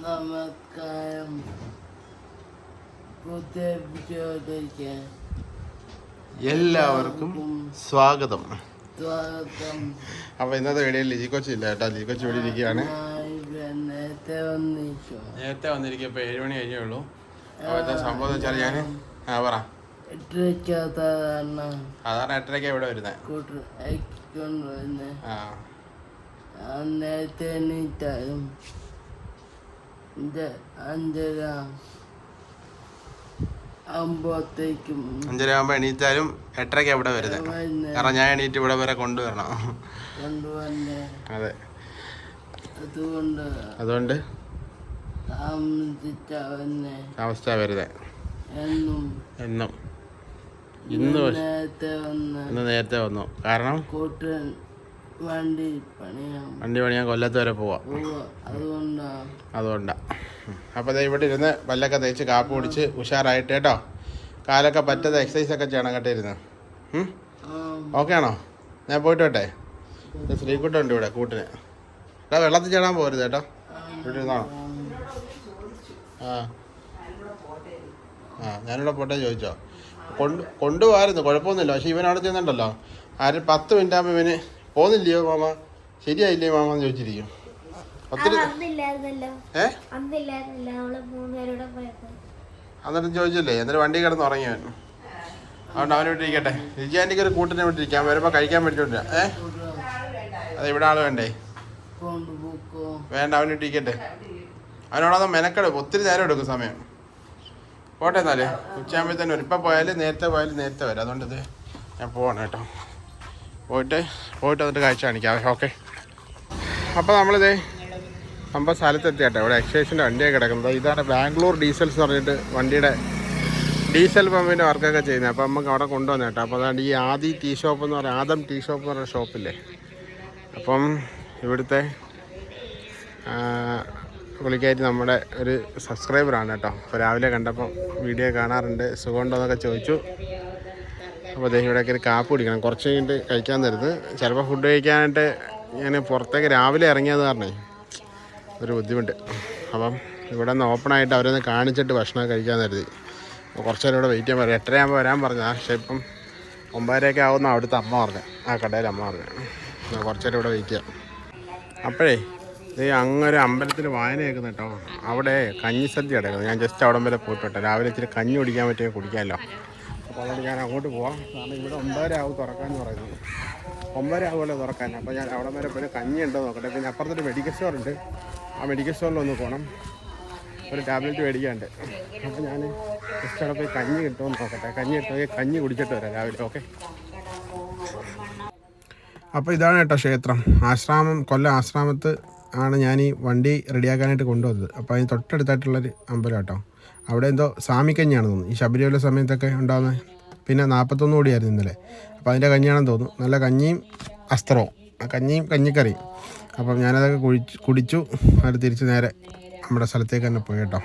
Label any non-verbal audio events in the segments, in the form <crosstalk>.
നമസ്കാരം എല്ലാവർക്കും സ്വാഗതം. സ്വാഗതം. അപ്പൊ ഇന്നത്തെ വീഡിയോയിൽ ലിജി കൊച്ചു ഇല്ല കേട്ടോ. ലിജി കൊച്ചു ഇവിടെ ഇരിക്കുകയാണ്. നേരത്തെ വന്നിരിക്കപ്പോ ഇപ്പൊ ഏഴ് മണി കഴിഞ്ഞേ ഉള്ളൂ. അപ്പൊ എന്താ സംഭവം വെച്ചാൽ ഞാൻ ആ പറ. സാധാരണ എട്ടരയ്ക്ക് ഇവിടെ വരുന്നത് ആ. നേരത്തെ എണീറ്റാലും ഇത് അഞ്ചര ആകുമ്പോഴത്തേക്കും അഞ്ചര എണീറ്റാലും എട്ടരയ്ക്ക് ഇവിടെ വരുന്നത് വരുന്ന കാരണം ഞാൻ എണീറ്റ് ഇവിടെ വരെ കൊണ്ടുവരണം. അതെ. അതുകൊണ്ട് അതുകൊണ്ട് താമസിച്ച എന്നും എന്നും. ഇന്ന് നേരത്തെ വന്നു കാരണം കൂട്ടൻ വണ്ടി വണ്ടി പണിയാൻ കൊല്ലത്ത് വരെ പോവാം. അതുകൊണ്ടാ. അപ്പോൾ ദേ ഇവിടെ ഇരുന്ന് പല്ലൊക്കെ തേച്ച് കാപ്പ് കുടിച്ച് ഉഷാറായിട്ട് കേട്ടോ. കാലൊക്കെ പറ്റത് എക്സസൈസ് ഒക്കെ ചെയ്യണം കേട്ടോ ഇരുന്ന്. ഓക്കെ ആണോ? ഞാൻ പോയിട്ട് വട്ടെ ശ്രീകുട്ടുണ്ട് ഇവിടെ കൂട്ടിന്. എടാ വെള്ളത്തിൽ ചേടാൻ പോരുത് കേട്ടോ. ഇവിടെ ഇരുന്നോ? ആ. ആ ഞാനിവിടെ പോട്ടെ ചോദിച്ചോ. കൊണ്ട് കൊണ്ടുപോകായിരുന്നു കുഴപ്പമൊന്നുമില്ല. പക്ഷെ ഇവൻ അവിടെ ചെന്നുണ്ടല്ലോ ആര് പത്ത് മിനിറ്റ് ആകുമ്പോൾ ഇവന് പോകുന്നില്ലയോ മാമ? ശരിയായില്ലേ മാമ എന്ന് ചോദിച്ചിരിക്കും. ഒത്തിരി ഏ? എന്നിട്ട് ചോദിച്ചില്ലേ? എന്നിട്ട് വണ്ടി കിടന്ന് ഉറങ്ങിയവൻ. അതുകൊണ്ട് അവനെ വിട്ടിരിക്കട്ടെ രുചി ഒരു കൂട്ടിനെ വിട്ടിരിക്കാം വരുമ്പോൾ കഴിക്കാൻ പറ്റില്ല ഏ? അത് ഇവിടെ ആൾ വേണ്ടേ? വേണ്ട അവൻ വിട്ടിരിക്കട്ടെ അവനോടൊന്ന് മെനക്കെടും ഒത്തിരി നേരം എടുക്കും സമയം. പോട്ടെ എന്നാലേ. ഉച്ചയാകുമ്പോൾ തന്നെ വരും ഇപ്പം പോയാലും നേരത്തെ പോയാലും നേരത്തെ വരാം. അതുകൊണ്ട് ഇത് ഞാൻ പോവാണ് കേട്ടോ. പോയിട്ട് പോയിട്ട് വന്നിട്ട് കാഴ്ച കാണിക്കാം. ഓക്കെ. അപ്പോൾ നമ്മളിത് നമ്മൾ സ്ഥലത്തെത്തിയാട്ടെ. ഇവിടെ എക്സൈസിന്റെ വണ്ടിയൊക്കെ കിടക്കുന്നത്. ഇതാണ് ബാംഗ്ലൂർ ഡീസൽസ് എന്ന് പറഞ്ഞിട്ട് വണ്ടിയുടെ ഡീസൽ പമ്പിന്റെ വർക്കൊക്കെ ചെയ്യുന്നത്. അപ്പോൾ നമുക്ക് അവിടെ കൊണ്ടുവന്നു കേട്ടോ. അപ്പോൾ അതാണ് ഈ ആദി ടീ ഷോപ്പ് എന്ന് പറയുന്നത് ആദം ടീ ഷോപ്പ് എന്ന് പറയുന്ന ഷോപ്പില്ലേ? അപ്പം ഇവിടുത്തെ പുള്ളിക്കാരി നമ്മുടെ ഒരു സബ്സ്ക്രൈബറാണ് കേട്ടോ. അപ്പോൾ രാവിലെ കണ്ടപ്പോൾ വീഡിയോ കാണാറുണ്ട്. സുഖമുണ്ടോ എന്നൊക്കെ ചോദിച്ചു. അപ്പോൾ അദ്ദേഹം ഇവിടെയൊക്കെ ഒരു കാപ്പ് കുടിക്കണം. കുറച്ച് കഴിഞ്ഞിട്ട് കഴിക്കാൻ തരുന്നത്. ചിലപ്പോൾ ഫുഡ് കഴിക്കാനായിട്ട് ഞാൻ പുറത്തേക്ക് രാവിലെ ഇറങ്ങിയത് കാരണേ ഒരു ബുദ്ധിമുട്ട്. അപ്പം ഇവിടെ നിന്ന് ഓപ്പണായിട്ട് അവരൊന്ന് കാണിച്ചിട്ട് ഭക്ഷണം കഴിക്കാൻ കരുതി അപ്പോൾ കുറച്ച് നേരം ഇവിടെ വെയിറ്റ് ചെയ്യാൻ പറയാം. എട്ടരയാകുമ്പോൾ വരാൻ പറഞ്ഞു പക്ഷേ ഇപ്പം ഒമ്പതരയൊക്കെ ആവുന്ന അവിടുത്തെ അമ്മ പറഞ്ഞു. ആ കടയിൽ അമ്മ പറഞ്ഞു. കുറച്ച് നേരം ഇവിടെ വെയിറ്റ് ചെയ്യാം. അപ്പോഴേ ഇത് അങ്ങൊരു അമ്പലത്തിൽ വായന കേൾക്കുന്ന കേട്ടോ. അവിടെ കഞ്ഞിസദ്യ കിടക്കുന്നത് ഞാൻ ജസ്റ്റ് അവിടം വരെ പോയിട്ട് രാവിലെ ഇച്ചിരി കഞ്ഞി കുടിക്കാൻ പറ്റിയ കുടിക്കാമല്ലോ. അപ്പോൾ അതുകൊണ്ട് ഞാൻ അങ്ങോട്ട് പോവാം. കാരണം ഇവിടെ ഒമ്പതര ആവും തുറക്കാമെന്ന് പറയുന്നത്. ഒമ്പതര ആവുമല്ലോ തുറക്കാൻ. അപ്പോൾ ഞാൻ അവിടെ വരെ പോയി കഞ്ഞി ഉണ്ടോ നോക്കട്ടെ. പിന്നെ അപ്പുറത്തൊരു മെഡിക്കൽ സ്റ്റോർ ഉണ്ട്. ആ മെഡിക്കൽ സ്റ്റോറിൽ ഒന്ന് പോകണം ഒരു ടാബ്ലറ്റ് മേടിക്കാണ്ട്. അപ്പോൾ ഞാൻ ജസ്റ്റ് പോയി കഞ്ഞി കിട്ടുമെന്ന് നോക്കട്ടെ. കഞ്ഞി കിട്ടുമെങ്കിൽ കഞ്ഞി കുടിച്ചിട്ട് വരാം രാവിലെ ഓക്കെ അപ്പോൾ ഇതാണ് കേട്ടോ ക്ഷേത്രം. ആശ്രാമം കൊല്ലം ആശ്രാമത്ത് ആണ് ഞാൻ ഈ വണ്ടി റെഡിയാക്കാനായിട്ട് കൊണ്ടുവന്നത്. അപ്പോൾ അതിന് തൊട്ടടുത്തായിട്ടുള്ളൊരു അമ്പലം കേട്ടോ. അവിടെ എന്തോ സാമിക്കഞ്ഞിയാണ് തോന്നുന്നു. ഈ ശബരിമല സമയത്തൊക്കെ ഉണ്ടാകുന്നത് പിന്നെ നാൽപ്പത്തൊന്ന് കൂടിയായിരുന്നു ഇന്നലെ. അപ്പോൾ അതിന്റെ കഞ്ഞിയാണെന്ന് തോന്നുന്നു. നല്ല കഞ്ഞിയും അസ്ത്രവും. കഞ്ഞിയും കഞ്ഞിക്കറിയും. അപ്പം ഞാനതൊക്കെ കുഴിച്ച് കുടിച്ചു. അത് തിരിച്ച് നേരെ നമ്മുടെ സ്ഥലത്തേക്ക് തന്നെ പോയി കേട്ടോ.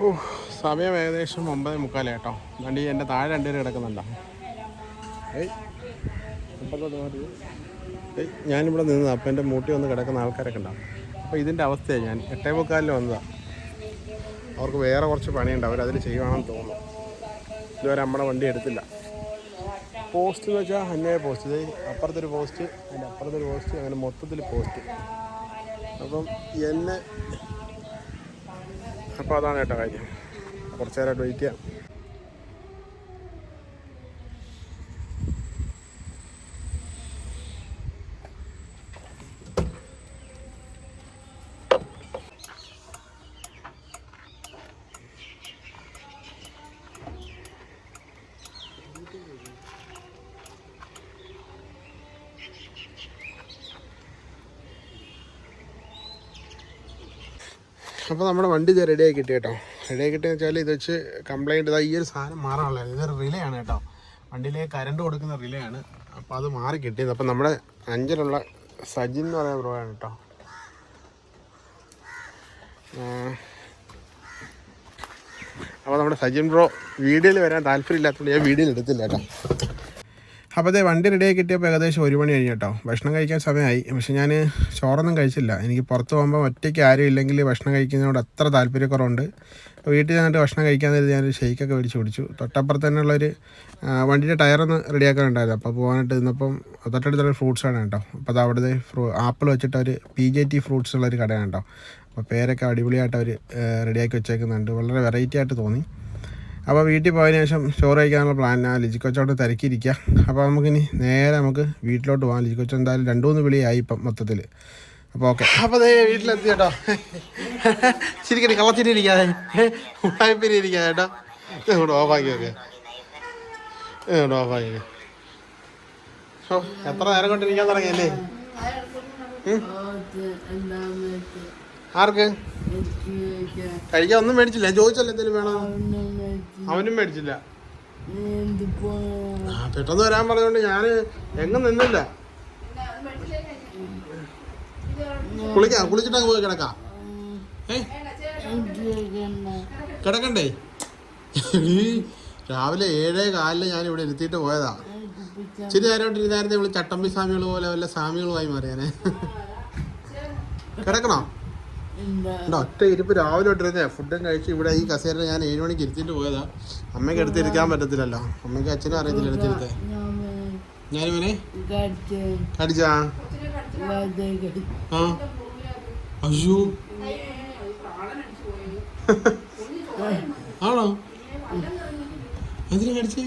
ഓ സമയം ഏകദേശം ഒമ്പത് മുക്കാലേ കേട്ടോ. വണ്ടി എന്റെ താഴെ രണ്ടുപേരും കിടക്കുന്നുണ്ടോ? ഞാനിവിടെ നിന്ന് അപ്പം എന്റെ മൂട്ടി വന്ന് കിടക്കുന്ന ആൾക്കാരൊക്കെ ഉണ്ടാവും. അപ്പോൾ ഇതിന്റെ അവസ്ഥയാണ് ഞാൻ. എട്ടേ മുക്കാലിൽ വന്നതാണ് അവർക്ക് വേറെ കുറച്ച് പണിയുണ്ട് അവരതിൽ ചെയ്യുവാണെന്ന് തോന്നുന്നു. ഇതുവരെ നമ്മുടെ വണ്ടി എടുത്തില്ല. പോസ്റ്റ് എന്ന് വെച്ചാൽ അന്യായ പോസ്റ്റ് ഇത് അപ്പുറത്തൊരു പോസ്റ്റ് അതിന്റെ അപ്പുറത്തൊരു പോസ്റ്റ് അങ്ങനെ മൊത്തത്തിൽ പോസ്റ്റ് അപ്പം എന്നെ അപ്പോൾ അതാണ് കേട്ടോ കാര്യം. കുറച്ച് നേരമായിട്ട് വെയിറ്റ് ചെയ്യാം. അപ്പോൾ നമ്മുടെ വണ്ടി ഇത് റെഡിയായി കിട്ടി കേട്ടോ. റെഡിയായി കിട്ടിയെന്ന് വെച്ചാൽ ഇത് വെച്ച് കംപ്ലയിന്റ് ഇതാ ഈ ഒരു സാധനം മാറാനുള്ള ഇതൊരു റിലേ ആണ് കേട്ടോ. വണ്ടിയിലേക്ക് കരണ്ട് കൊടുക്കുന്ന റിലേ ആണ്. അപ്പോൾ അത് മാറി കിട്ടിയത്. അപ്പോൾ നമ്മുടെ അഞ്ചിലുള്ള സജിൻ എന്ന് പറയുന്ന ബ്രോ ആണ് കേട്ടോ. അപ്പോൾ നമ്മുടെ സജിൻ ബ്രോ വീഡിയോയിൽ വരാൻ താല്പര്യമില്ലാത്തതുകൊണ്ട് ഞാൻ വീഡിയോയിൽ എടുത്തില്ല കേട്ടോ. അപ്പോൾ അതേ വണ്ടി റെഡിയായി കിട്ടിയപ്പോൾ ഏകദേശം ഒരു മണി കഴിഞ്ഞു കേട്ടോ. ഭക്ഷണം കഴിക്കാൻ സമയമായി. പക്ഷെ ഞാൻ ചോറൊന്നും കഴിച്ചില്ല. എനിക്ക് പുറത്ത് പോകുമ്പോൾ ഒറ്റയ്ക്ക് ആരും ഇല്ലെങ്കിൽ ഭക്ഷണം കഴിക്കുന്നതിനോട് അത്ര താല്പര്യക്കുറവുണ്ട്. വീട്ടിൽ ചെന്നിട്ട് ഭക്ഷണം കഴിക്കാൻ നേരത്തെ ഞാനൊരു ഷെയ്ക്കൊക്കെ മേടിച്ച് കുടിച്ചു. തൊട്ടപ്പുറത്ത് തന്നെയുള്ളൊരു വണ്ടിയുടെ ടയറൊന്ന് റെഡിയാക്കാനുണ്ടായിരുന്നു അപ്പോൾ പോകാനായിട്ട് ഇന്നപ്പം തൊട്ടടുത്തുള്ള ഫ്രൂട്ട്സാണ് കേട്ടോ. അപ്പോൾ അത് അവിടുത്തെ ഫ്രൂ ആപ്പിൾ വെച്ചിട്ട് ഒരു പി ജെ ടി ഫ്രൂട്ട്സ് ഉള്ളൊരു കടയാണ് കേട്ടോ. അപ്പോൾ പേരൊക്കെ അടിപൊളിയായിട്ട് അവർ റെഡിയാക്കി വെച്ചേക്കുന്നുണ്ട്. വളരെ വെറൈറ്റി ആയിട്ട് തോന്നി. അപ്പോൾ വീട്ടിൽ പോയതിനു ശേഷം ചോറ് കഴിക്കാനുള്ള പ്ലാനാണ് ലിജി കൊച്ചോട്ട് തിരക്കിയിരിക്കുക അപ്പോൾ നമുക്കിനി നേരെ നമുക്ക് വീട്ടിലോട്ട് പോകാം ലിജി കൊച്ചു എന്തായാലും രണ്ടു മൂന്ന് വിളിയായി ഇപ്പം മൊത്തത്തിൽ അപ്പോൾ ഓക്കെ. അപ്പോൾ അതേ വീട്ടിലെത്തി കേട്ടോ. ശരിക്കും കളത്തിരിക്കാതെ ഇങ്ങോട്ട് ഓഫാക്കി ഓക്കെ ഓഫാക്കി എത്ര നേരം കൊണ്ടിരിക്കാൻ തുടങ്ങിയല്ലേ? ആർക്ക്? കഴിക്കാൻ ഒന്നും മേടിച്ചില്ല. ചോദിച്ചല്ലോ എന്തെങ്കിലും വേണോ? അവനും മേടിച്ചില്ല. പെട്ടെന്ന് വരാൻ പറഞ്ഞോണ്ട് ഞാൻ എങ്ങും നിന്നില്ല. കുളിക്കാ കുളിച്ചിട്ട് അങ്ങ് പോയി കിടക്കാം. ഏ? കിടക്കണ്ടേ? രാവിലെ ഏഴേ കാലിൽ ഞാൻ ഇവിടെ ഇരുത്തിയിട്ട് പോയതാ. ശരി നേരോട്ട് ഇരുന്നായിരുന്നു ഇവിടെ ചട്ടമ്പി സ്വാമികൾ പോലെ വല്ല സ്വാമികളുമായി മാറിയാനെ. കിടക്കണോ? ഒറ്റ ഇരിപ്പ് രാവിലെ ഇട്ടിരുന്നേ ഫുഡും കഴിച്ച് ഇവിടെ ഈ കസേര ഞാൻ ഏഴ് മണിക്ക് ഇരുത്തിട്ട് പോയതാ. അമ്മയ്ക്ക് എടുത്തിരിക്കാൻ പറ്റത്തില്ലല്ലോ. അമ്മയ്ക്ക് അച്ഛനും അറിയത്തില്ല എടുത്തിരുത്തേ ഞാനിവനെ ആ. അയ്യോ. ആണോ? എന്തിനാ കടിച്ചേ?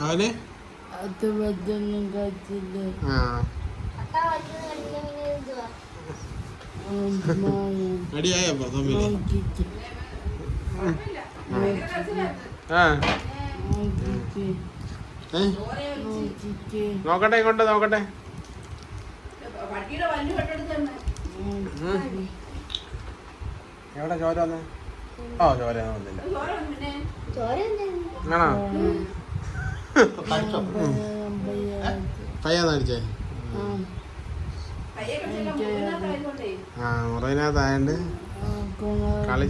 അവനെ? അത് കഴിച്ചില്ല അടിയായപ്പോ നോക്കട്ടെ ഇങ്ങോട്ട് നോക്കട്ടെ. എവിടെ ചോര വന്നേ? ഓ ചോര വന്നില്ല. ആണോ? അടിച്ചേ ആ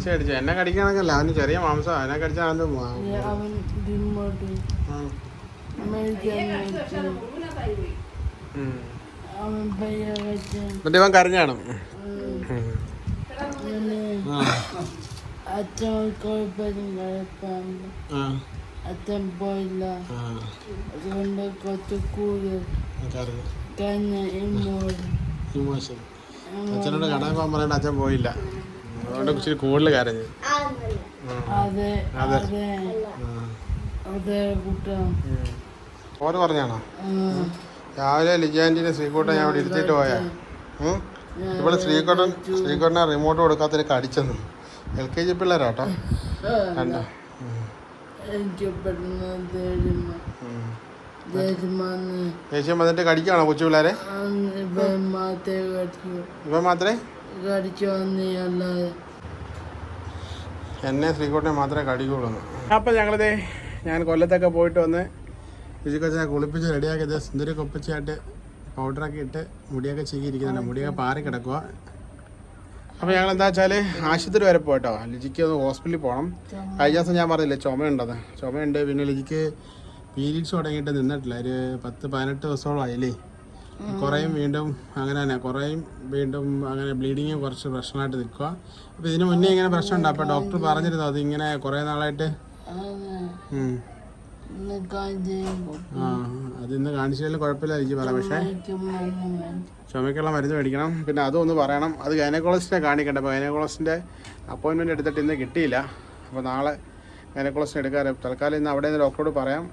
അടിച്ചു എന്നെ കടിക്കണക്കല്ല അവന് ചെറിയ മാംസം. അവനെ കടിച്ചാൽ ഇവൻ കരഞ്ഞാണ് അച്ഛൻ അച്ഛൻ പോയില്ല അതുകൊണ്ട് കുറച്ച് കൂടുതൽ ഇമോഷൻ അച്ഛനോട് കടയിൽ പോകാൻ പറയണ്ട അച്ഛൻ പോയില്ല അതുകൊണ്ട് ഇച്ചിരി കൂടുതൽ കരഞ്ഞു. അതെ അതെ. അതെ കുട്ടാ. ഓര് പറഞ്ഞാണോ രാവിലെ ലിജാന്റിനെ ശ്രീകോട്ടൻ ഞാൻ അവിടെ ഇരുത്തിയിട്ട് പോയാ? ഇവിടെ ശ്രീകോട്ടൻ ശ്രീകോട്ടനെ റിമോട്ട് കൊടുക്കാത്തൊരു കടിച്ചെന്ന് എൽ കെ ജി പിള്ളേരാട്ടോ കണ്ടോ ദേഷ്യം വന്നിട്ട് കടിക്കാണോ കൊച്ചു പിള്ളേരെ? മാത്രേ ഇവൻ മാത്രമേ എന്നെ ശ്രീകോട്ടെ മാത്രമേ കടിക്കുള്ളൂ അപ്പം ഞങ്ങളത് ഞാൻ കൊല്ലത്തൊക്കെ പോയിട്ട് വന്ന് രുചിക്കൊച്ചിനെ കുളിപ്പിച്ച് റെഡിയാക്കിയത് സുന്ദരി കൊപ്പിച്ചായിട്ട് പൗഡറൊക്കെ ഇട്ട് മുടിയൊക്കെ ചീകിയിരിക്കുന്നുണ്ട്. മുടിയൊക്കെ പാറി കിടക്കുക അപ്പോൾ ഞങ്ങൾ എന്താ വെച്ചാൽ ആശുപത്രി വരെ പോയിട്ടോ. ലിജിക്ക് ഒന്ന് ഹോസ്പിറ്റലിൽ പോകണം കഴിഞ്ഞ ദിവസം ഞാൻ പറഞ്ഞില്ലേ ചുമയുണ്ടെന്ന് ചുമയുണ്ട് പിന്നെ ലിജിക്ക് പീരീഡ്സ് തുടങ്ങിയിട്ട് നിന്നിട്ടില്ല. ഒരു പത്ത് പതിനെട്ട് ദിവസത്തോളം ആയില്ലേ. കുറേയും വീണ്ടും അങ്ങനെ തന്നെ കുറേയും വീണ്ടും അങ്ങനെ ബ്ലീഡിങ് കുറച്ച് പ്രശ്നമായിട്ട് നിൽക്കുക അപ്പോൾ ഇതിന് മുന്നേ ഇങ്ങനെ പ്രശ്നമുണ്ട്. അപ്പോൾ ഡോക്ടർ പറഞ്ഞിരുന്നു അത് ഇങ്ങനെ കുറേ നാളായിട്ട് അതെ ഉം, ഇന്ന് കാണിച്ചു ആ അത് ഇന്ന് കാണിച്ചാലും കുഴപ്പമില്ല എനിക്ക് പറയാം. പക്ഷേ ചുമക്കുള്ള മരുന്ന് മേടിക്കണം. പിന്നെ അതും ഒന്ന് പറയണം. അത് ഗൈനക്കോളജിസ്റ്റിനെ കാണിക്കണ്ട. അപ്പോൾ ഗൈനക്കോളജിസ്റ്റിന്റെ അപ്പോയിൻമെന്റ് എടുത്തിട്ട് ഇന്ന് കിട്ടിയില്ല. അപ്പോൾ നാളെ ഗൈനക്കോളജിസ്റ്റ് എടുക്കാറ്. തൽക്കാലം ഇന്ന് അവിടെ നിന്ന് ഡോക്ടറോട് പറയാം.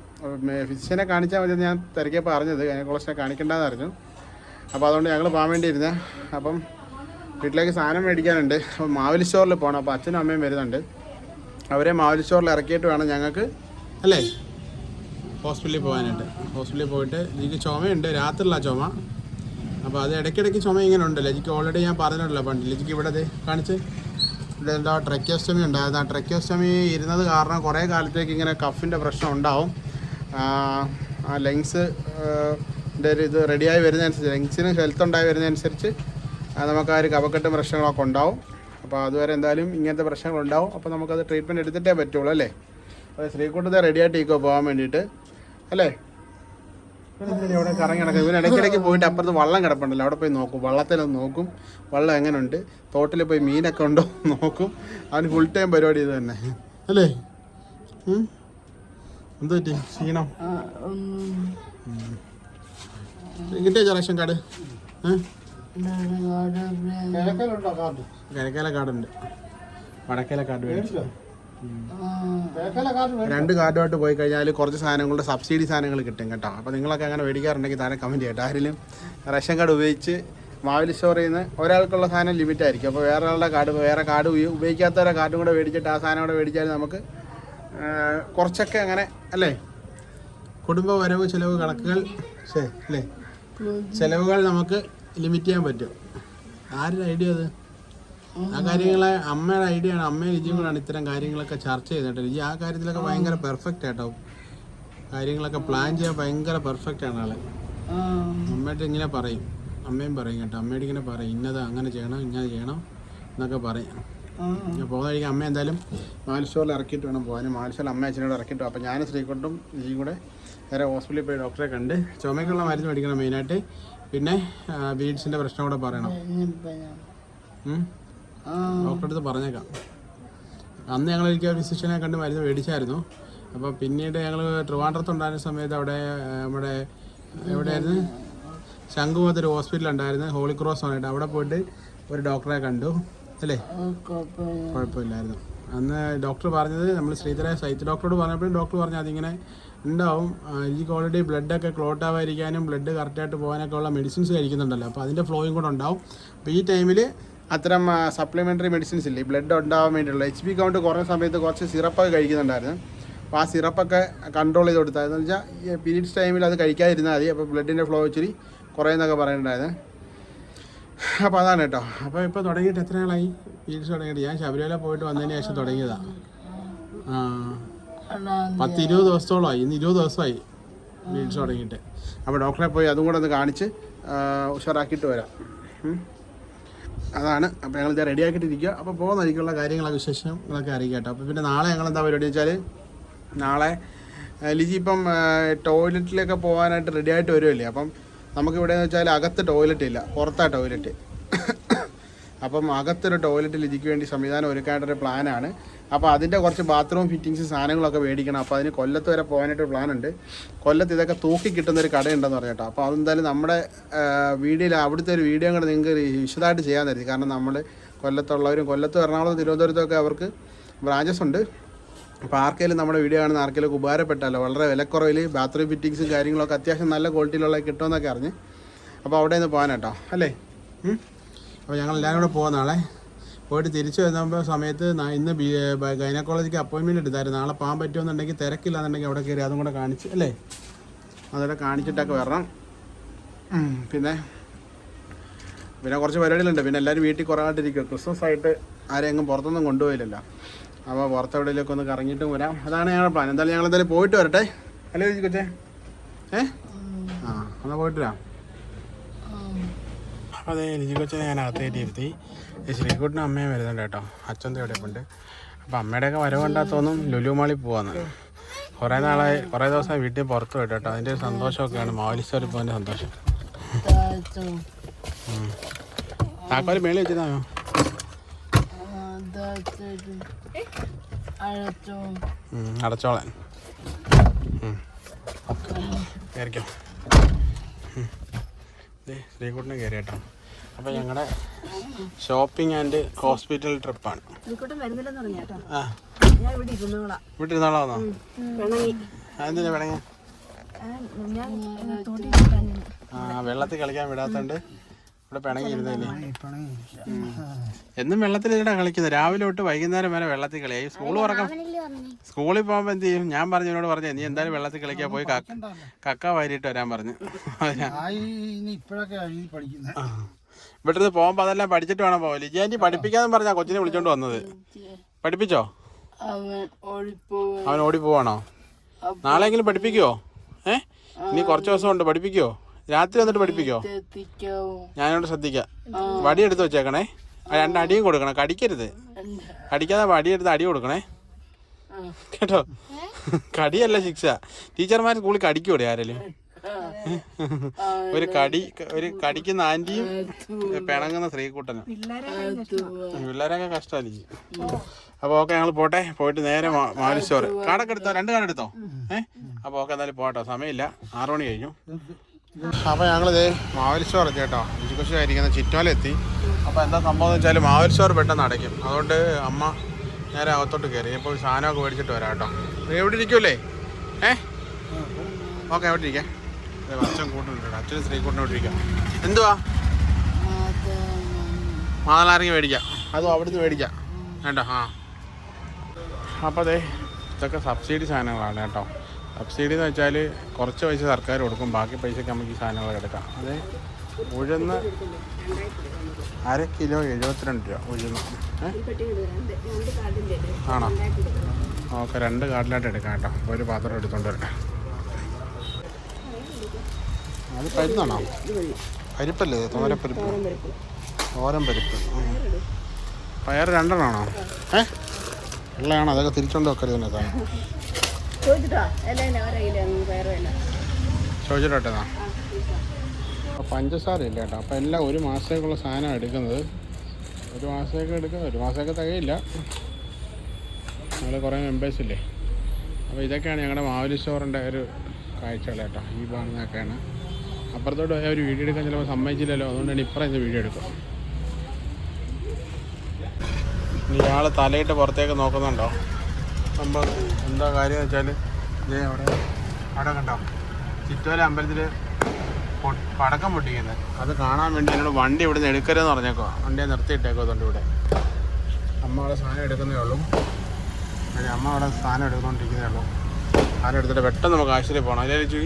ഫിസിഷ്യനെ കാണിച്ചാൽ മതി ഞാൻ തിരക്കിയപ്പോൾ പറഞ്ഞത്. ഗൈനക്കോളജിസ്റ്റിനെ കാണിക്കേണ്ടതെന്ന് അറിഞ്ഞു. അപ്പോൾ അതുകൊണ്ട് ഞങ്ങൾ പോകാൻ വേണ്ടിയിരുന്നേ. അപ്പം വീട്ടിലേക്ക് സാധനം മേടിക്കാനുണ്ട്. അപ്പോൾ മാവലി സ്റ്റോറിൽ പോകണം അപ്പോൾ അച്ഛനും അമ്മയും വരുന്നുണ്ട്. അവരെ മാവലി സ്റ്റോറിൽ ഇറക്കിയിട്ട് വേണം ഞങ്ങൾക്ക്. അല്ലേ? ഹോസ്പിറ്റലിൽ പോകാനായിട്ട്. ഹോസ്പിറ്റലിൽ പോയിട്ട് എനിക്ക് ചുമയുണ്ട്. രാത്രിയിലാണ് ചുമ. അപ്പോൾ അത് ഇടയ്ക്കിടയ്ക്ക് ചുമ ഇങ്ങനെ ഉണ്ട് ലജിക്ക് ഓൾറെഡി ഞാൻ പറഞ്ഞിട്ടില്ല പണ്ട് ലജിക്ക് ഇവിടെ കാണിച്ച്. ഇവിടെ എന്താ ട്രക്കിയോസ്റ്റമി ഉണ്ടായിരുന്നു ആ ട്രക്കിയോസ്റ്റമി ഇരുന്നത് കാരണം കുറേ കാലത്തേക്ക് ഇങ്ങനെ കഫിന്റെ പ്രശ്നം ഉണ്ടാവും. ആ, ലങ്സ് ഒരു ഇത് റെഡിയായി വരുന്നതനുസരിച്ച് ലങ്സിന് ഹെൽത്ത് ഉണ്ടായി വരുന്നതനുസരിച്ച് നമുക്ക് ആ ഒരു കഫക്കെട്ടും പ്രശ്നങ്ങളൊക്കെ ഉണ്ടാവും. അപ്പോൾ അതുവരെ എന്തായാലും ഇങ്ങനത്തെ പ്രശ്നങ്ങളുണ്ടാവും. അപ്പോൾ നമുക്കത് ട്രീറ്റ്മെന്റ് എടുത്തിട്ടേ പറ്റുള്ളൂ അല്ലേ? അപ്പോൾ ശ്രീകുട്ടത്തെ റെഡിയായിട്ട് ഇക്കോ പോകാൻ വേണ്ടിയിട്ട്. അല്ലേ? ഇവിടെ കറങ്ങി നടക്കുക. ഇവൻ ഇടയ്ക്കിടയ്ക്ക് പോയിട്ട് അപ്പുറത്ത് വള്ളം കിടപ്പുണ്ടല്ലോ. അവിടെ പോയി നോക്കും. വള്ളത്തിലൊന്ന് നോക്കും. വള്ളം എങ്ങനെയുണ്ട് തോട്ടിൽ പോയി മീനൊക്കെ ഉണ്ടോ നോക്കും. അവന് ഫുൾ ടൈം പരിപാടി ഇത് തന്നെ. അല്ലേ? എന്ത് പറ്റി? ക്ഷീണം? കിട്ടിയ റേഷൻ കാർഡ്? കിഴക്കേല കാർഡുണ്ട്. വടക്കേല കാർഡ് മേടിച്ചു? രണ്ട് കാർഡുമായിട്ട് പോയി കഴിഞ്ഞാൽ കുറച്ച് സാധനങ്ങളുടെ സബ്സിഡി സാധനങ്ങൾ കിട്ടും കേട്ടോ. അപ്പോൾ നിങ്ങളൊക്കെ അങ്ങനെ മേടിക്കാറുണ്ടെങ്കിൽ താഴെ കമന്റ് ചെയ്യട്ടെ. ആരെങ്കിലും റേഷൻ കാർഡ് ഉപയോഗിച്ച് മാവിൽ സ്റ്റോർ ചെയ്യുന്ന ഒരാൾക്കുള്ള സാധനം ലിമിറ്റ് ആയിരിക്കും. അപ്പോൾ വേറെ ആളുടെ കാർഡ് വേറെ കാർഡ് ഉപയോഗിക്കാത്തവരെ കാർഡും കൂടെ മേടിച്ചിട്ട് ആ സാധനം കൂടെ മേടിച്ചാൽ നമുക്ക് കുറച്ചൊക്കെ അങ്ങനെ അല്ലേ? കുടുംബ വരവ് ചിലവ് കണക്കുകൾ ശരി അല്ലേ? ചിലവുകൾ നമുക്ക് ലിമിറ്റ് ചെയ്യാൻ പറ്റും. ആരുടെ ഐഡിയ അത്? ആ കാര്യങ്ങളെ അമ്മയുടെ ഐഡിയ ആണ്. അമ്മയും രുചിയും കൂടാണ് ഇത്തരം കാര്യങ്ങളൊക്കെ ചർച്ച ചെയ്തിട്ട്. രുചി ആ കാര്യത്തിലൊക്കെ ഭയങ്കര പെർഫെക്റ്റ് ആട്ടോ. കാര്യങ്ങളൊക്കെ പ്ലാൻ ചെയ്യാൻ ഭയങ്കര പെർഫെക്റ്റ് ആണ് ആളെ. അമ്മയുടെ ഇങ്ങനെ പറയും. അമ്മയും പറയും കേട്ടോ. അമ്മയോട് ഇങ്ങനെ പറയും. ഇന്നത് അങ്ങനെ ചെയ്യണം ഇങ്ങനെ ചെയ്യണം എന്നൊക്കെ പറയും. പോകുന്ന വഴിക്ക് അമ്മ എന്തായാലും മാൽസ്റ്റോറിൽ ഇറക്കിയിട്ട് വേണം പോകാൻ. മാൽസ്റ്റോറിൽ അമ്മ അച്ഛനോട് ഇറക്കിയിട്ട് അപ്പോൾ ഞാനും ശ്രീകൊണ്ടും ലിജിയും കൂടെ നേരെ ഹോസ്പിറ്റലിൽ പോയി ഡോക്ടറെ കണ്ട് ചുമയ്ക്കുള്ള മരുന്ന് മേടിക്കണം മെയിനായിട്ട്. പിന്നെ ബീഡ്സിന്റെ പ്രശ്നം കൂടെ പറയണം. ഡോക്ടറെ അടുത്ത് പറഞ്ഞേക്കാം. അന്ന് ഞങ്ങൾ ഒരിക്കൽ ഫിസിഷ്യനെ കണ്ട് മരുന്ന് മേടിച്ചായിരുന്നു. അപ്പോൾ പിന്നീട് ഞങ്ങൾ ട്രിവാൻഡ്രത്തുണ്ടായിരുന്ന സമയത്ത് അവിടെ നമ്മുടെ എവിടെയായിരുന്നു? ശംഖുമുഖത്ത് ഒരു ഹോസ്പിറ്റൽ ഉണ്ടായിരുന്നു. ഹോളി ക്രോസ് പറഞ്ഞിട്ട്. അവിടെ പോയിട്ട് ഒരു ഡോക്ടറെ കണ്ടു. അല്ലേ. കുഴപ്പമില്ലായിരുന്നു. അന്ന് ഡോക്ടർ പറഞ്ഞത് നമ്മൾ ശ്രീധര സൈറ്റ് ഡോക്ടറോട് പറഞ്ഞപ്പോഴും ഡോക്ടർ പറഞ്ഞു അതിങ്ങനെ ഉണ്ടാവും. എനിക്ക് ഓൾറെഡി ബ്ലഡൊക്കെ ക്ലോട്ട് ആവാതിരിക്കാനും ബ്ലഡ് കറക്റ്റായിട്ട് പോകാനൊക്കെ ഉള്ള മെഡിസിൻസ് കഴിക്കുന്നുണ്ടല്ലോ. അപ്പോൾ അതിന്റെ ഫ്ലോയും കൂടെ ഉണ്ടാവും. അപ്പോൾ ഈ ടൈമിൽ അത്തരം സപ്ലിമെന്ററി മെഡിസിൻസ് ഇല്ലേ ബ്ലഡ് ഉണ്ടാവാൻ വേണ്ടിയിട്ടുള്ള എച്ച് ബി കൗണ്ട് കുറേ സമയത്ത് കുറച്ച് സിറപ്പൊക്കെ കഴിക്കുന്നുണ്ടായിരുന്നു. അപ്പോൾ ആ സിറപ്പൊക്കെ കൺട്രോൾ ചെയ്ത് കൊടുത്തായിരുന്നു എന്ന് വെച്ചാൽ പീരീഡ്സ് ടൈമിൽ അത് കഴിക്കാതിരുന്നാൽ മതി. അപ്പോൾ ബ്ലഡിന്റെ ഫ്ലോ ഇച്ചിരി കുറയുന്നൊക്കെ പറയുന്നുണ്ടായിരുന്നു. അപ്പോൾ അതാണ് കേട്ടോ. അപ്പോൾ ഇപ്പോൾ തുടങ്ങിയിട്ട് എത്ര നാളായി പീരീഡ്സ് തുടങ്ങിയിട്ട്. ഞാൻ ശബരിമല പോയിട്ട് വന്നതിന് ശേഷം തുടങ്ങിയതാണ് പത്തിരുപത് എടാ, പത്ത് ഇരുപത് ദിവസത്തോളമായി. ഇന്ന് ഇരുപത് ദിവസമായി പീരീഡ്സ് തുടങ്ങിയിട്ട്. അപ്പോൾ ഡോക്ടറെ പോയി അതും കൂടെ ഒന്ന് കാണിച്ച് ഉഷാറാക്കിയിട്ട് വരാം. അതാണ്. അപ്പോൾ ഞങ്ങൾ ഇത് റെഡി ആക്കിയിട്ടിരിക്കുക അപ്പോൾ പോകുന്ന വഴിക്കുള്ള കാര്യങ്ങളൊക്കെ വിശേഷങ്ങളൊക്കെ അറിയിക്കാം അപ്പോൾ പിന്നെ നാളെ ഞങ്ങൾ എന്താ പരിപാടി വെച്ചാൽ നാളെ ലിജി ഇപ്പം ടോയ്ലറ്റിലൊക്കെ പോകാനായിട്ട് റെഡി ആയിട്ട് വരുമല്ലേ അപ്പം നമുക്കിവിടെ എന്ന് വെച്ചാൽ അകത്ത് ടോയ്ലറ്റ് ഇല്ല. പുറത്താ ടോയ്ലറ്റ്. <coughs> അപ്പം അകത്തൊരു ടോയ്ലറ്റ് ലിജിക്ക് വേണ്ടി സംവിധാനം ഒരുക്കാനായിട്ടൊരു പ്ലാനാണ് അപ്പോൾ അതിന്റെ കുറച്ച് ബാത്റൂം ഫിറ്റിങ്സ് സാധനങ്ങളൊക്കെ മേടിക്കണം. അപ്പോൾ അതിന് കൊല്ലത്ത് വരെ പോകാനായിട്ട് പ്ലാൻ ഉണ്ട്. കൊല്ലത്ത് ഇതൊക്കെ തൂക്കി കിട്ടുന്ന ഒരു കടയുണ്ടെന്ന് പറഞ്ഞേട്ടോ. അപ്പോൾ അതെന്തായാലും നമ്മുടെ വീഡിയോയിൽ അവിടുത്തെ ഒരു വീഡിയോ കൂടെ നിങ്ങൾക്ക് വിശദമായിട്ട് ചെയ്യാൻ തരും. കാരണം നമ്മൾ കൊല്ലത്തുള്ളവരും കൊല്ലത്ത് എറണാകുളം തിരുവനന്തപുരത്തൊക്കെ അവർക്ക് ബ്രാഞ്ചസ് ഉണ്ട്. അപ്പോൾ ആർക്കെങ്കിലും നമ്മുടെ വീഡിയോ കാണുന്ന ആർക്കെങ്കിലും ഉപകാരപ്പെട്ടല്ലോ വളരെ വിലക്കുറവിൽ ബാത്റൂം ഫിറ്റിങ്സും കാര്യങ്ങളൊക്കെ അത്യാവശ്യം നല്ല ക്വാളിറ്റിയിലുള്ള കിട്ടുമെന്നൊക്കെ അറിഞ്ഞ്. അപ്പോൾ അവിടെ നിന്ന് പോകാൻ കേട്ടോ അല്ലേ? അപ്പോൾ ഞങ്ങൾ എല്ലാവരും കൂടെ പോകുന്ന നാളെ പോയിട്ട് തിരിച്ചു വരുമ്പോൾ സമയത്ത് ഇന്ന് ഗൈനക്കോളജിക്ക് അപ്പോയിൻമെന്റ് എടുത്തായിരുന്നു. നാളെ പോകാൻ പറ്റുമെന്നുണ്ടെങ്കിൽ തിരക്കില്ലാന്നുണ്ടെങ്കിൽ അവിടെ കയറി അതും കൂടെ കാണിച്ച് അല്ലേ? അതൊക്കെ കാണിച്ചിട്ടൊക്കെ വരണം. പിന്നെ? പിന്നെ കുറച്ച് പരിപാടികളുണ്ട്. പിന്നെ എല്ലാവരും വീട്ടിൽ കുറവായിട്ടിരിക്കും ക്രിസ്മസ് ആയിട്ട് ആരെങ്കിലും പുറത്തൊന്നും കൊണ്ടുപോയില്ലല്ലോ. അപ്പോൾ പുറത്തെവിടെയൊക്കെ ഒന്ന് കറങ്ങിയിട്ടും വരാം. അതാണ് ഞങ്ങളുടെ പ്ലാൻ. എന്തായാലും ഞങ്ങൾ എന്തായാലും പോയിട്ട് വരട്ടെ. അല്ലേ കൊച്ചേ? ഏ? ആ എന്നാൽ പോയിട്ട് വരാം. അപ്പോൾ അതെ ലിജി കൊച്ചിനെ ഞാൻ അകത്തേറ്റി ഇരുത്തി. ശ്രീകുട്ടിനും അമ്മയും വരുന്നുണ്ട് കേട്ടോ. അച്ഛൻ ഉണ്ട്. അപ്പോൾ അമ്മയുടെയൊക്കെ വരവ് കണ്ടാൽ തോന്നും ലുലു മാളിൽ പോവാന്ന്. കുറേ നാളായി കുറേ ദിവസം വീട്ടിൽ പുറത്ത് പോയിട്ട് കേട്ടോ. അതിന്റെ ഒരു സന്തോഷമൊക്കെയാണ്. മാവലിസ്റ്റോറിൽ പോകുന്നതിന്റെ സന്തോഷം. താക്കോൽ മേളിൽ വെച്ചിരുന്നോ. അടച്ചോളാൻ. കയറിക്കോ ശ്രീകുട്ടിനെ കയറി കേട്ടോ അപ്പോൾ ഞങ്ങളുടെ ഷോപ്പിംഗ് ആൻഡ് ഹോസ്പിറ്റൽ ട്രിപ്പാണ് ആ. ഞാൻ ഇവിടെ ഇരുന്നോളാം. എന്തിനാ വേണമെങ്കിൽ ആ വെള്ളത്തിൽ കളിക്കാൻ വിടാത്തോണ്ട് ഇവിടെ പിണങ്ങി. ഇരുന്നില്ലേ എന്നും വെള്ളത്തിൽ ഇവിടെ കളിക്കുന്നത്. രാവിലെ തൊട്ട് വൈകുന്നേരം വരെ വെള്ളത്തിൽ കളിയായി സ്കൂൾ തുറക്കാം സ്കൂളിൽ പോകുമ്പോൾ എന്ത് ചെയ്യും? ഞാൻ പറഞ്ഞു എന്നോട് പറഞ്ഞു നീ എന്തായാലും വെള്ളത്തിൽ കളിക്കാൻ പോയി കക്ക കക്ക വാരിയിട്ട് വരാൻ പറഞ്ഞു. ഇവിടുന്ന് പോകുമ്പോൾ അതെല്ലാം പഠിച്ചിട്ട് വേണം പോകാൻ ലിജിയാന്റി പഠിപ്പിക്കാന്ന് പറഞ്ഞാ കൊച്ചിനെ വിളിച്ചോണ്ട് വന്നത്. പഠിപ്പിച്ചോ? അവൻ ഓടിപ്പോവാണോ അവൻ ഓടി പോവാണോ നാളെങ്കിലും പഠിപ്പിക്കുവോ? ഏ? ഇനി കുറച്ച് ദിവസം ഉണ്ട് പഠിപ്പിക്കുവോ? രാത്രി വന്നിട്ട് പഠിപ്പിക്കോ ഞാനോട് ശ്രദ്ധിക്കാം. വടി എടുത്ത് വെച്ചേക്കണേ. ആ രണ്ട് അടിയും കൊടുക്കണം. കടിക്കരുത്. കടിക്കാതെ അടിയെടുത്ത് അടി കൊടുക്കണേ. കേട്ടോ? കടിയല്ല ശിക്ഷ. ടീച്ചർമാർ സ്കൂളിൽ കടിക്കൂടെ ആരെങ്കിലും? ഒരു കടി ഒരു കടിക്കുന്ന ആന്റിയും പിണങ്ങുന്ന സ്ത്രീക്കൂട്ടനും. പിള്ളേരൊക്കെ കഷ്ടമായിരിക്കും അപ്പൊ ഓക്കെ ഞങ്ങൾ പോട്ടെ. പോയിട്ട് നേരെ മാലിസ്റ്റോർ കാടൊക്കെ എടുത്തോ? രണ്ട് കാടെടുത്തോ ഏഹ് അപ്പൊ ഓക്കെ എന്തായാലും പോട്ടോ സമയമില്ല. ആറു മണി കഴിഞ്ഞു. അപ്പോൾ ഞങ്ങളിത് മാവേലിശ്വർ എത്തി കേട്ടോ. ഇഞ്ചിക്കുശി ആയിരിക്കുന്ന ചിറ്റോലെത്തി. അപ്പോൾ എന്താ സംഭവം എന്ന് വെച്ചാൽ മാവലി പെട്ടെന്ന് അടയ്ക്കും. അതുകൊണ്ട് അമ്മ നേരെ അകത്തോട്ട് കയറി. ഇപ്പോൾ സാധനമൊക്കെ മേടിച്ചിട്ട് വരാം കേട്ടോ. എവിടെ ഇരിക്കൂലേ ഏ? ഓക്കെ എവിടെ ഇരിക്കാം. അച്ഛൻ കൂട്ടുന്നുണ്ട് അച്ഛനും സ്ത്രീ കൂട്ടിനോട്ടിരിക്കാം എന്തുവാ? മാതളാരങ്ങി മേടിക്കാം. അതും അവിടുന്ന് മേടിക്കാം. കേട്ടോ ആ. അപ്പോൾ അതെ ഇതൊക്കെ സബ്സിഡി സാധനങ്ങളാണ് കേട്ടോ. സബ്സിഡി എന്ന് വെച്ചാൽ കുറച്ച് പൈസ സർക്കാർ കൊടുക്കും ബാക്കി പൈസയ്ക്ക് നമുക്ക് ഈ സാധനങ്ങൾ എടുക്കാം. അത് ഉഴുന്ന് അര കിലോ എഴുപത്തിരണ്ട് രൂപ ഉഴുന്ന്. ആണോ? ഓക്കെ രണ്ട് കാർഡിലായിട്ട് എടുക്കാം കേട്ടോ. ഒരു പാത്രം എടുത്തോണ്ട് വരട്ടെ. അത് പരുന്നാണോ? പരിപ്പല്ലേ? തോരപ്പരിപ്പ് തോരൻ പരിപ്പ്. പയർ രണ്ടെണ്ണമാണോ? ഏ? വെള്ളയാണോ? അതൊക്കെ തിരിച്ചോണ്ട് വെക്കരുത് ഇതിനകത്ത് ചോദിച്ചിട്ടോ? അല്ല. ഒരയില്ല വേറെ പഞ്ചസാര ഇല്ല കേട്ടോ. അപ്പോൾ എല്ലാം ഒരു മാസത്തേക്കുള്ള സാധനം എടുക്കുന്നത്. ഒരു മാസത്തേക്ക് എടുക്കുന്നത്. ഒരു മാസത്തേക്ക് തികയില്ല. ഞങ്ങൾ കുറേ മെമ്പേഴ്സ് ഇല്ലേ? അപ്പോൾ ഇതൊക്കെയാണ് ഞങ്ങളുടെ മാവലി സ്റ്റോറിന്റെ ഒരു കാഴ്ചകൾ കേട്ടോ. ഈ ഭാഗത്തൊക്കെയാണ്. അപ്പുറത്തോട്ട് പോയാൽ ഒരു വീഡിയോ എടുക്കാൻ ചിലപ്പോൾ സമ്മതിച്ചില്ലല്ലോ. അതുകൊണ്ടാണ് ഇപ്പുറം ഇത് വീഡിയോ എടുക്കുക. ഇനി ഇയാൾ തലയിട്ട് പുറത്തേക്ക് നോക്കുന്നുണ്ടോ? സംഭവം എന്താ കാര്യം വെച്ചാൽ ഇതേ അവിടെ അവിടെ കണ്ടോ? ചിറ്റോല അമ്പലത്തിൽ പടക്കം പൊട്ടിക്കുന്നത് അത് കാണാൻ വേണ്ടി എന്നോട് വണ്ടി ഇവിടെ നിന്ന് എടുക്കരുതെന്ന് പറഞ്ഞേക്കോ. വണ്ടിയെ നിർത്തിയിട്ടേക്കോ അതുകൊണ്ട് ഇവിടെ. അമ്മ അവിടെ സാധനം എടുക്കുന്നേ ഉള്ളൂ. അല്ലെ അമ്മ അവിടെ സാധനം എടുത്തുകൊണ്ടിരിക്കുന്നേ ഉള്ളൂ. സാധനം എടുത്തിട്ട് പെട്ടെന്ന് നമുക്ക് ആശുപത്രി പോകണം അല്ലേ ലിജി?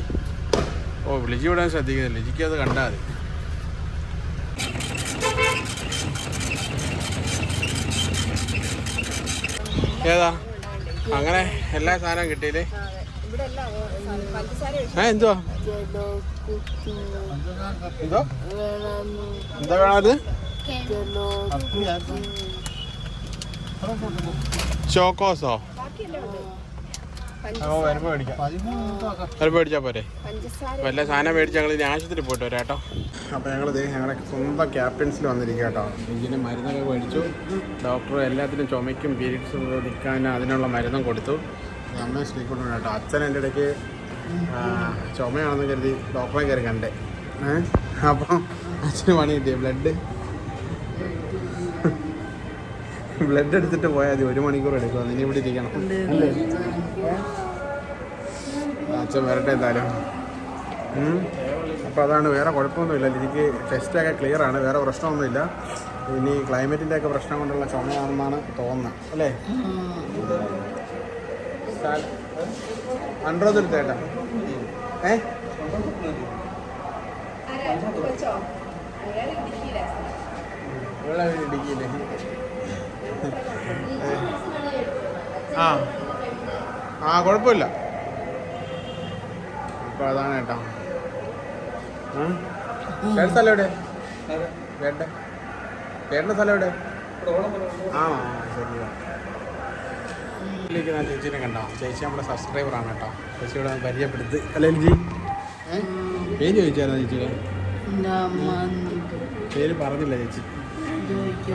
ഓ ലിജി ഇവിടെ ശ്രദ്ധിക്കുന്നില്ല. ലിജിക്ക് അത് കണ്ടാൽ മതി. ഏതാ? അങ്ങനെ എല്ലാ സാധനവും കിട്ടിയില്ലേ? ഏ എന്തുവാ? എന്തോ? എന്താ വേണത് ചോക്കോസോ? മേടിച്ചാൽ പോരെ? വല്ല സാധനം മേടിച്ച് ഞങ്ങൾ ഇനി ആശുപത്രി പോയിട്ട് വരാം കേട്ടോ. അപ്പോൾ ഞങ്ങൾ ഞങ്ങളുടെ സ്വന്തം ക്യാപ്റ്റൻസിൽ വന്നിരിക്കുക കേട്ടോ. ഇതിന് മരുന്നൊക്കെ മേടിച്ചു. ഡോക്ടർ എല്ലാത്തിനും ചുമയ്ക്കും പീരീഡ്സ് നിൽക്കാൻ അതിനുള്ള മരുന്നും കൊടുത്തു. അമ്മ ശ്രീകുട്ടൻ കേട്ടോ. അച്ഛൻ എന്റെ ഇടയ്ക്ക് ചുമയാണെന്ന് കരുതി ഡോക്ടറെ കയറി കണ്ടേ. ഏഹ് അപ്പം അച്ഛന് പണി കിട്ടിയ ബ്ലഡ്? ബ്ലഡ് എടുത്തിട്ട് പോയാൽ മതി. ഒരു മണിക്കൂർ എടുക്കും. അതിന് ഇവിടെ ഇരിക്കണം അല്ലേ? അച്ഛൻ വരട്ടെ എന്തായാലും. അപ്പോൾ അതാണ് വേറെ കുഴപ്പമൊന്നുമില്ല. എനിക്ക് ടെസ്റ്റൊക്കെ ക്ലിയർ ആണ്. വേറെ പ്രശ്നമൊന്നുമില്ല. ഇനി ക്ലൈമറ്റിന്റെ ഒക്കെ പ്രശ്നം കൊണ്ടുള്ള ചുമയാണെന്നാണ് തോന്നുന്നത്. അല്ലേ? അൺറോത് എടുത്തേട്ടാ ഏ? വെള്ളം ഇടിക്കില്ലേ ആ. ആ കുഴപ്പമില്ല. അപ്പോൾ അതാണ് കേട്ടോ. ചേട്ടൻ സ്ഥലം എവിടെ? ചേട്ടൻ ചേട്ടന്റെ സ്ഥലം എവിടെ? ആ ശരി. ഇതിലേക്ക് ഞാൻ ചേച്ചീനെ കണ്ടോ? ചേച്ചി നമ്മുടെ സബ്സ്ക്രൈബറാണ് കേട്ടോ. ചേച്ചിയോട് പരിചയപ്പെടുത്ത്. അല്ലേ ജി പേര് ചോദിച്ചാലോ ചേച്ചിയുടെ? പേര് പറഞ്ഞില്ല ചേച്ചി.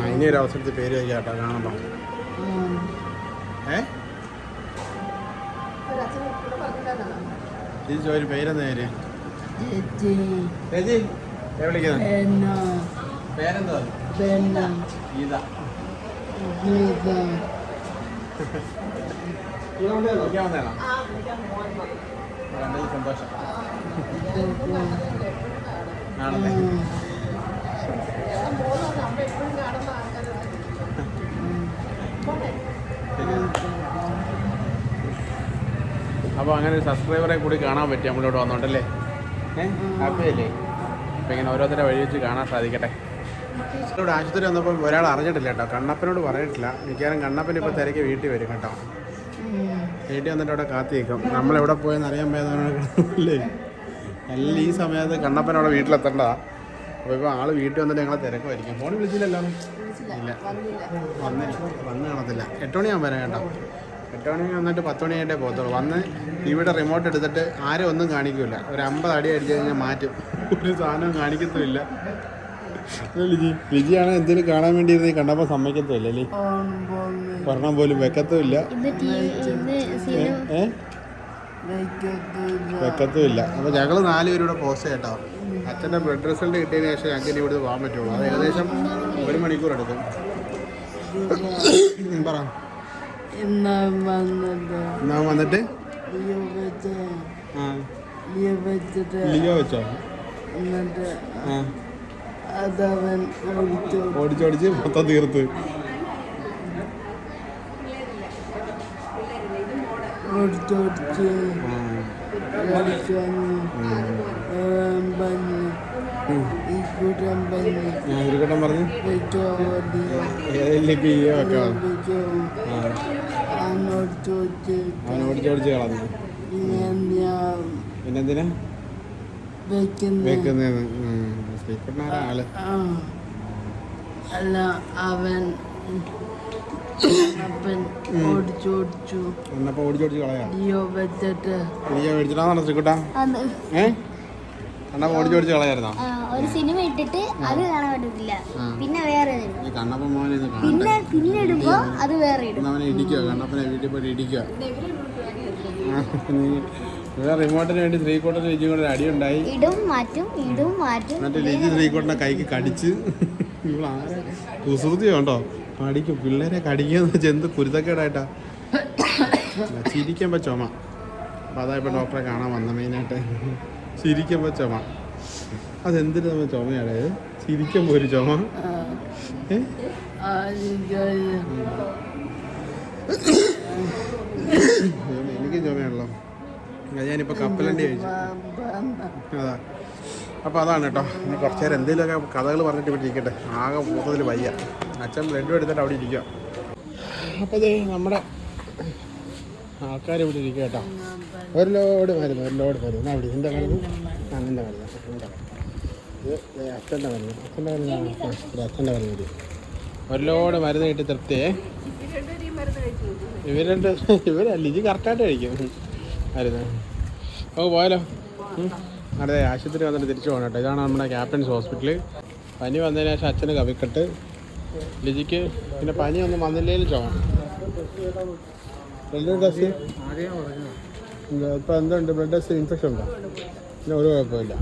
ആ ഇനി ഒരു അവസരത്തിൽ പേര് ചോദിക്കാം കേട്ടോ. കാണുമ്പോൾ ചേച്ചി ഒരു പേരെന്താ പേര്? ചേച്ചി. പേരെന്താ? ഗീത. സന്തോഷം. ആണല്ലേ? അപ്പോൾ അങ്ങനെ ഒരു സബ്സ്ക്രൈബറെ കൂടി കാണാൻ പറ്റി നമ്മളിവിടെ വന്നോണ്ടല്ലേ? ഏഹ് അല്ലേ അപ്പോൾ ഇങ്ങനെ ഓരോരുത്തരെ വഴി വെച്ച് കാണാൻ സാധിക്കട്ടെ. ഇവിടെ ആശുപത്രി വന്നപ്പോൾ ഒരാൾ അറിഞ്ഞിട്ടില്ല കേട്ടോ. കണ്ണപ്പനോട് പറഞ്ഞിട്ടില്ല. മിക്കവാറും കണ്ണപ്പൻ ഇപ്പോൾ തിരക്ക് വീട്ടിൽ വരും കേട്ടോ. വീട്ടിൽ വന്നിട്ട് അവിടെ കാത്തിരിക്കും. നമ്മളെവിടെ പോയെന്ന് അറിയാൻ പോയതല്ലേ അല്ലേ എല്ലാം ഈ സമയത്ത് കണ്ണപ്പൻ അവിടെ വീട്ടിലെത്തേണ്ടതാ അപ്പോൾ ഇപ്പോൾ ആൾ വീട്ടിൽ വന്നിട്ട് ഞങ്ങളെ തിരക്കുമായിരിക്കും. ഫോൺ വിളിച്ചില്ലല്ലോ? ഇല്ല. വന്നില്ല. വന്ന് കാണത്തില്ല. എട്ട് മണിയാകുമ്പോൾ വരാം കേട്ടോ. എട്ട് മണി വന്നിട്ട് പത്ത് മണി കഴിഞ്ഞേ പോകത്തുള്ളൂ. വന്ന് ഇവിടെ റിമോട്ട് എടുത്തിട്ട് ആരും ഒന്നും കാണിക്കില്ല ഒരു അമ്പത് അടി അടിച്ചു കഴിഞ്ഞാൽ മാറ്റും. ഒരു സാധനവും കാണിക്കത്തുമില്ല. ലിജി ലിജിയാണ് എന്തെങ്കിലും കാണാൻ വേണ്ടി ഇരുന്ന് കണ്ടപ്പോൾ സമ്മതിക്കത്തുമില്ല അല്ലേ ഒരെണ്ണം പോലും വെക്കത്തുമില്ല. ഏ വെക്കത്തുമില്ല. അപ്പോൾ ഞങ്ങൾ നാലുപേരൂടെ പോസ്റ്റ് കേട്ടോ അച്ഛന്റെ ബ്ലഡ് റിസൾട്ട് കിട്ടിയതിന് ശേഷം ഞങ്ങൾക്ക് ഇനി ഇവിടുന്ന് പോകാൻ പറ്റുള്ളൂ. അത് ഏകദേശം ഒരു മണിക്കൂർ എടുക്കും പറ. ഞാൻ വന്നിട്ട്? ലിയോ വെച്ചോ. എന്നിട്ട് അതവൻ ഓടിച്ചോടിച്ച് മൊത്തം തീർത്ത്. ഓടിച്ചോടിച്ച് ഉരുക്കട്ടം പറഞ്ഞു ആൾ അല്ല അവൻ ഓടിച്ചോടിച്ചു കളയാ. വെച്ചിട്ട്. ഡിയോ ഏഹ് കണ്ണപ്പ ഓടിച്ചോടിച്ച് കളയായിരുന്നോ? ഒരു സിനിമ ഇട്ടിട്ട് അത് കാണാൻ പറ്റത്തില്ല. പിന്നെ വേറെ കണ്ണപ്പൻ കണ്ണപ്പ മോനെ പിന്നെ പിന്നെ ഇടുമ്പോ അത് വേറെ ഇടും. അവനെ ഇടിക്കുക കണ്ണപ്പനെ വീട്ടിൽ പോയിട്ട് ഇടിക്കുക. റിമോട്ടിന് വേണ്ടി ശ്രീകോട്ടന് ലിജിയും കൂടെ അടി ഉണ്ടായി. ഇടും മാറ്റും ഇടും മാറ്റും. മറ്റേ ലിജി ശ്രീകോട്ടനെ കൈക്ക് കടിച്ച്. ഇവളാരെ കുസൃതി ഉണ്ടോ കടിക്കും. പിള്ളേരെ കടിക്കുന്ന വെച്ചാൽ എന്ത് കുരുത്തക്കേടായിട്ടാ. ചിരിക്കുമ്പോൾ ചുമ. അപ്പോൾ അതാ ഇപ്പോൾ ഡോക്ടറെ കാണാൻ വന്ന മെയിനായിട്ട് ചിരിക്കുമ്പോൾ ചുമ. അതെന്തിനു നമ്മൾ ചുമയാണ്? ചിരിക്കുമ്പോൾ ഒരു ചുമ. എനിക്ക് ചുമയാണല്ലോ. ഞാനിപ്പോൾ കപ്പലണ്ടി കഴിച്ചു. അതാ. അപ്പോൾ അതാണ് കേട്ടോ. ഇനി കുറച്ച് നേരം എന്തെങ്കിലുമൊക്കെ കഥകൾ പറഞ്ഞിട്ട് ഇവിടെ ഇരിക്കട്ടെ. ആകെ മൊത്തത്തിൽ വയ്യ. അച്ഛൻ ബ്ലഡും എടുത്തിട്ട് അവിടെ ഇരിക്കുക അപ്പോൾ നമ്മുടെ ആൾക്കാർ ഇവിടെ ഇരിക്കുക കേട്ടോ. ഒരു ലോഡ് മരുന്ന് ഒരു ലോഡ് മരുന്ന് അവിടെ എന്റെ മരുന്ന് ആ നിന്റെ മരുന്ന് എന്റെ ഇത് അച്ഛന്റെ മരുന്ന് അച്ഛന്റെ മരുന്ന് ഇത് അച്ഛന്റെ മരുന്ന് ഇത് ഒരു ലോഡ് മരുന്ന് കിട്ടി തൃപ്തിയേ ഇവരുണ്ട് ഇവരല്ല ഇത് കറക്റ്റായിട്ട് കഴിക്കും. മരുന്ന് നമുക്ക് പോയാലോ? അതെ ആശുപത്രി വന്നിട്ട് തിരിച്ചു പോകണം കേട്ടോ. ഇതാണ് നമ്മുടെ ക്യാപ്റ്റൻസ് ഹോസ്പിറ്റൽ പനി വന്നതിന് ശേഷം അച്ഛന് കവിക്കട്ട്. ലിജിക്ക് പിന്നെ പനി ഒന്നും വന്നില്ലെങ്കിലും ചോണം. ബ്ലഡ് ടെസ്റ്റ് ഇപ്പം എന്തുണ്ട് ബ്ലഡ് ടെസ്റ്റ് ഇൻഫെക്ഷൻ ഉണ്ടോ? ഇല്ല ഒരു കുഴപ്പമില്ല.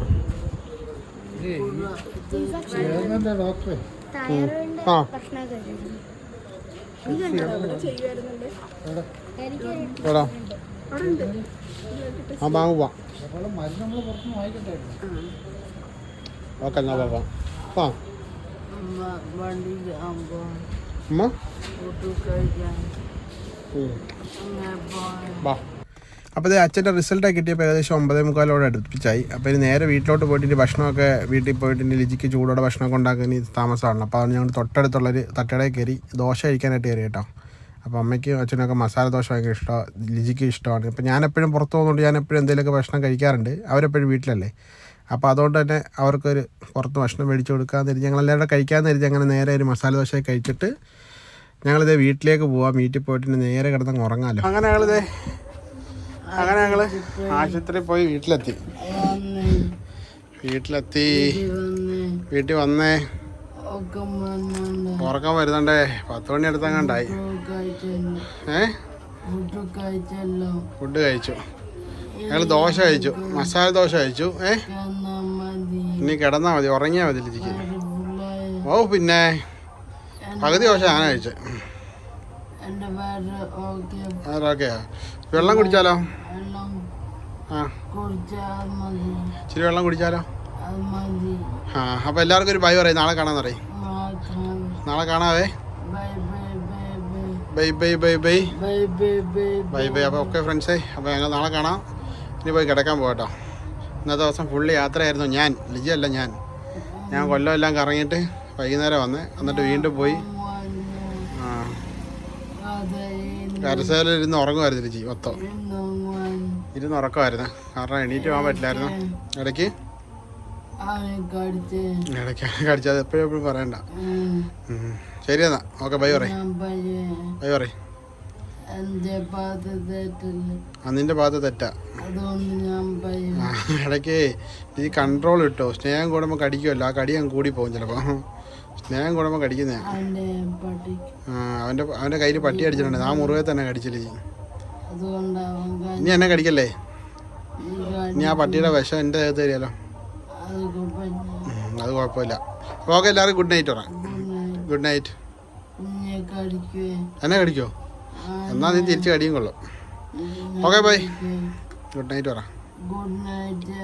ഡോക്ടറെ ആ. എടാ ആ വാങ്ങുവാ ഓക്കെ എന്നാ പാപ്പാ ആ അമ്മ അപ്പോൾ ഇത് അച്ഛന്റെ റിസൾട്ടൊക്കെ കിട്ടിയപ്പോൾ ഏകദേശം ഒമ്പതേ മുക്കാലോടെ അടുപ്പിച്ചായി. അപ്പോൾ ഇനി നേരെ വീട്ടിലോട്ട് പോയിട്ട് ഭക്ഷണമൊക്കെ വീട്ടിൽ പോയിട്ട് ഇനി ലിജിക്ക് ചൂടോടെ ഭക്ഷണമൊക്കെ ഉണ്ടാക്കാൻ ഇനി താമസമാണ്. അപ്പോൾ അത് ഞങ്ങൾ തൊട്ടടുത്തുള്ളൊരു തട്ടടയിൽ കയറി ദോശ കഴിക്കാനായിട്ട് കയറി കേട്ടോ. അപ്പോൾ അമ്മയ്ക്കും അച്ഛനൊക്കെ മസാല ദോശ ഭയങ്കര ഇഷ്ടമാണ് ലിജിക്ക് ഇഷ്ടമാണ്. ഇപ്പോൾ ഞാൻ എപ്പോഴും പുറത്ത് പോകുന്നുണ്ട് ഞാൻ എപ്പോഴും എന്തെങ്കിലുമൊക്കെ ഭക്ഷണം കഴിക്കാറുണ്ട്. അവരെപ്പോഴും വീട്ടിലല്ലേ. അപ്പോൾ അതുകൊണ്ട് തന്നെ അവർക്കൊരു പുറത്ത് ഭക്ഷണം മേടിച്ച് കൊടുക്കാമെന്ന് തിരിച്ച് ഞങ്ങളെല്ലാവരും കഴിക്കാമെന്ന് തിരിച്ച് അങ്ങനെ നേരെ ഒരു മസാല ദോശ കഴിച്ചിട്ട് ഞങ്ങളിത് വീട്ടിലേക്ക് പോവാം വീട്ടിൽ പോയിട്ട് നേരെ കിടന്നങ്ങ് ഉറങ്ങാമല്ലോ അങ്ങനെ ഞങ്ങളിത് അങ്ങനെ ഞങ്ങൾ ആശുപത്രിയിൽ പോയി വീട്ടിലെത്തി. വീട്ടിലെത്തി. വീട്ടിൽ വന്നേ. ഉറക്കം വരുന്നുണ്ടേ. പത്ത് മണി അടുത്തങ്ങാണ്ടായി. ഫുഡ് കഴിച്ചു. ഞങ്ങൾ ദോശ കഴിച്ചു. മസാല ദോശ കഴിച്ചു. ഏ? ഇനി കിടന്നാൽ മതി. ഉറങ്ങിയാൽ മതി. ഓ പിന്നെ. പകുതി ദോശ ഞാൻ കഴിച്ചത് വെള്ളം കുടിച്ചാലോ? ആ. ഇച്ചിരി വെള്ളം കുടിച്ചാലോ? ആ അപ്പൊ എല്ലാവർക്കും ഒരു ബൈ പറയും. നാളെ കാണാൻ പറയും. നാളെ കാണാവേ. Bye bye bye bye. Bye bye അപ്പൊ ഓക്കെ ഫ്രണ്ട്സേ. അപ്പൊ ഞങ്ങൾ നാളെ കാണാം. ഇനി പോയി കിടക്കാൻ പോകട്ടോ ഇന്നത്തെ ദിവസം ഫുള്ള് യാത്രയായിരുന്നു ഞാൻ. ലിജയല്ല ഞാൻ. ഞാൻ കൊല്ലം എല്ലാം കറങ്ങിയിട്ട് വൈകുന്നേരം വന്ന്. എന്നിട്ട് വീണ്ടും പോയി. ആ. കരസേല ഇരുന്ന് ഉറങ്ങുമായിരുന്നു ചേച്ചി മൊത്തം. ഇരുന്ന് ഉറക്കമായിരുന്നു. കാരണം എണീറ്റ് പോകാൻ പറ്റില്ലായിരുന്നു. ഇടയ്ക്ക്? അവൻ കടിച്ച് ഇടയ്ക്ക് കടിച്ചാൽ എപ്പോഴും എപ്പോഴും പറയണ്ട. ശരി എന്നാ. ഓക്കെ ബൈ പറയും. ബൈ പറയും. നിന്റെ ഭാഗത്ത് തെറ്റാ. ഇടയ്ക്ക് ഈ കൺട്രോൾ ഇട്ടോ. സ്നേഹം കൂടുമ്പോൾ കടിക്കുമല്ലോ. ആ കടി അങ്ങ് കൂടി പോകും ചിലപ്പോൾ സ്നേഹം കൂടുമ്പോൾ കടിക്കുന്നേ. അവന്റെ അവന്റെ കയ്യിൽ പട്ടി അടിച്ചിട്ടുണ്ട്. ആ മുറിവെ തന്നെ കടിച്ചില്ല ഇനി. എന്നെ കടിക്കല്ലേ? നീ ഇനി ആ പട്ടിയുടെ വിഷം എന്റെ ദേഹത്ത് തരികയല്ലോ. അതൊക്കെ പറ്റി ഉം, അത് കുഴപ്പമില്ല. ഓക്കെ എല്ലാവരും ഗുഡ് നൈറ്റ് പറയാം ഗുഡ് നൈറ്റ് എന്നെ കടിക്കോ? എന്നാ നീ തിരിച്ച് കടിയും കൊള്ളും. ഓക്കെ ബൈ ഗുഡ് നൈറ്റ് പറ. Good night